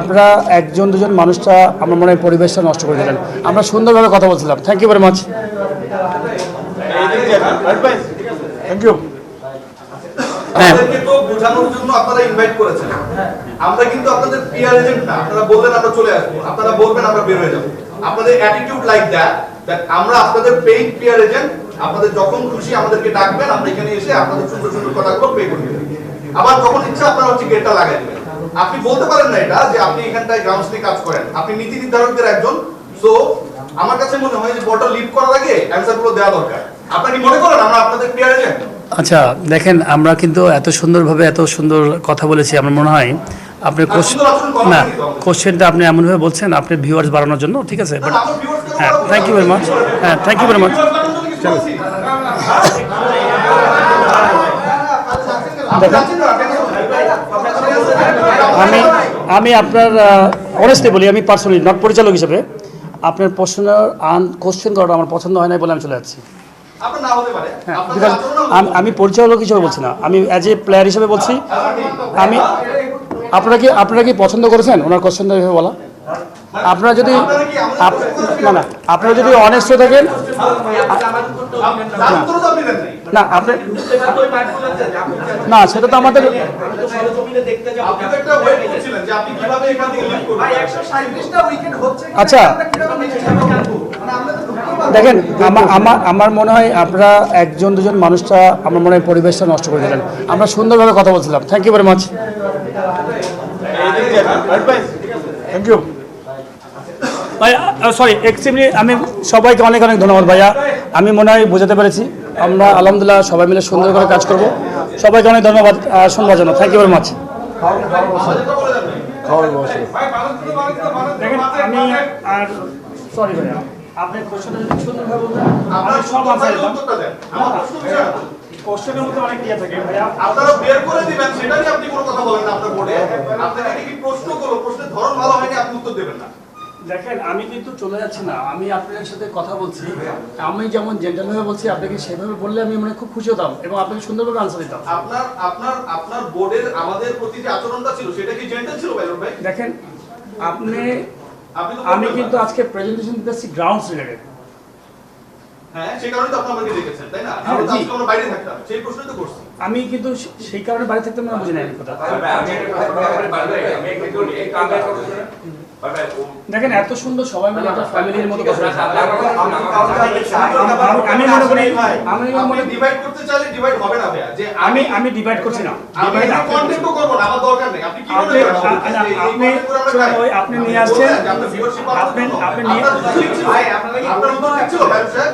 আপনারা একজন দুজন মানুষটা আমার মনে হয় পরিবেশটা নষ্ট করে দিলেন। আমরা সুন্দরভাবে কথা বলছিলাম। Thank you very much thank you আমাদেরকে তো বোঝানোর জন্য আপনারা ইনভাইট করেছেন। আমরা কিন্তু আপনাদের পিয়ার এজেন্ট না। আপনারা বললেন আমরা চলে আসব। আপনারা বলবেন আমরা বের হয়ে যাব। আপনাদের অ্যাটিটিউড লাইক দ্যাট দ্যাট আমরা আপনাদের পেইড পিয়ার এজেন্ট আপনাদের যখন খুশি আমাদেরকে ডাকবেন আমরা এখানে এসে আপনাদের সুন্দর সুন্দর কথাগুলো পে করে দেবেন আবার যখন ইচ্ছা আপনারা হচ্ছে গেটটা লাগাই দেবেন। আপনি বলতে পারেন না এটা যে আপনি এখানটায় গ্রাউন্ডস নিয়ে কাজ করেন। আপনি নীতি নির্ধারকদের একজন। সো আমার কাছে মনে হয় যে বলটা লিড করার আগে অ্যান্সারগুলো দেওয়া দরকার। আপনারা কি মনে করেন আমরা আপনাদের পিয়ার এজেন্ট আচ্ছা দেখেন আমরা কিন্তু এত সুন্দরভাবে এত সুন্দর কথা বলেছি আমার মনে হয় আপনি করা না। কোশ্চেনটা আপনি এমনভাবে বলছেন আপনি ভিউয়ার্স বাড়ানোর জন্য ঠিক আছে? বাট হ্যাঁ থ্যাংক ইউ ভেরি মাচ হ্যাঁ থ্যাংক ইউ ভেরি মাচ আমি আমি আপনার অনেস্টলি বলি আমি পার্সোনালি নট পরিচালক হিসেবে আপনার প্রশ্ন আন কোশ্চেন করাটা আমার পছন্দ হয় না বলে আমি চলে যাচ্ছি। হ্যাঁ আমি- আমি পরিচালক হিসেবে বলছি না। আমি অ্যাজ এ প্লেয়ার হিসেবে বলছি। আমি আপনারা কি আপনারা কি পছন্দ করেছেন? ওনার কোশ্চেনটা বলা। আপনারা যদি না না আপনারা যদি অনেস্ট থাকেন। না আপনি না সেটা তো আমাদের আচ্ছা। দেখেন আমার আমার আমার মনে হয় আপনারা একজন দুজন মানুষটা আমার মনে হয় পরিবেশটা নষ্ট করে দিলেন। আমরা সুন্দরভাবে কথা বলছিলাম। Thank you very much thank you ভাই সরি এক্সট্রিমলি আমি সবাইকে অনেক অনেক ধন্যবাদ ভাইয়া। আমি মনে হয় বোঝাতে পেরেছি। আমরা আলহামদুলিল্লাহ সবাই মিলে সুন্দর করে কাজ করব। সবাইকে অনেক ধন্যবাদ শুনবার জন্য। থ্যাংক ইউ ভেরি মাচ আমি আর সরি ভাইয়া আপনি কোশ্চেনটা যদি সুন্দরভাবে বলতেন সব সব আনসার আনসারের আমার প্রশ্ন বিষয় কোশ্চেনের মধ্যে অনেক ইয়ে থাকে ভাইয়া। আপনারা বের করে দিবেন সেটা নিয়ে আপনি কোনো কথা বলেন না আপনার বোর্ডে। আপনাকে কি প্রশ্ন করল? প্রশ্নের ধরন ভালো হয়নি আপনি উত্তর দেবেন না। দেখেন আমি কিন্তু চলে যাচ্ছি না। আমি আপনাদের সাথে কথা বলছি। আমি যেমন জেন্টালভাবে বলছি আপনাকে সেভাবে বললে আমি মানে খুব খুশি হতাম এবং আপনাকে সুন্দরভাবে আনসার দিতাম। আপনার আপনার আপনার বোর্ডের আমাদের প্রতি যে আচরণটা ছিল সেটা কি জেন্টেল ছিল ভাই ভাই? দেখেন আপনি আপনি তো আমি কিন্তু আজকে প্রেজেন্টেশন দিতেছি গ্রাউন্ডস রিলেটেড সেই কারণে তো আপনি আমাকে দেখেছেন তাই না? আমরা তো আজকে আমরা বাইরে থাকতাম সেই প্রশ্নই তো করছি। আমি কিন্তু সেই কারণে বাড়ি থাকতে না বুঝি না আমি কথা দেখেন এত সুন্দর সবাই মিলে একটা ফ্যামিলির মতো কথা আমি- আমি মনে করি আমি মনে ডিভাইড করতে চাইলে ডিভাইড হবে না ভাইয়া যে আমি আমি ডিভাইড করছি না আমি ডিভাইড আপনি কন্টেন্টও করব না আমার দরকার নেই আপনি কি আপনি মনে আপনি করে খাই? ওই আপনি নিয়ে আসছেন আপনার আপনি। আপনি নিয়ে আপনার ঠিক ছিল। আপনার উত্তর ঠিক ছিল, ভাই স্যার?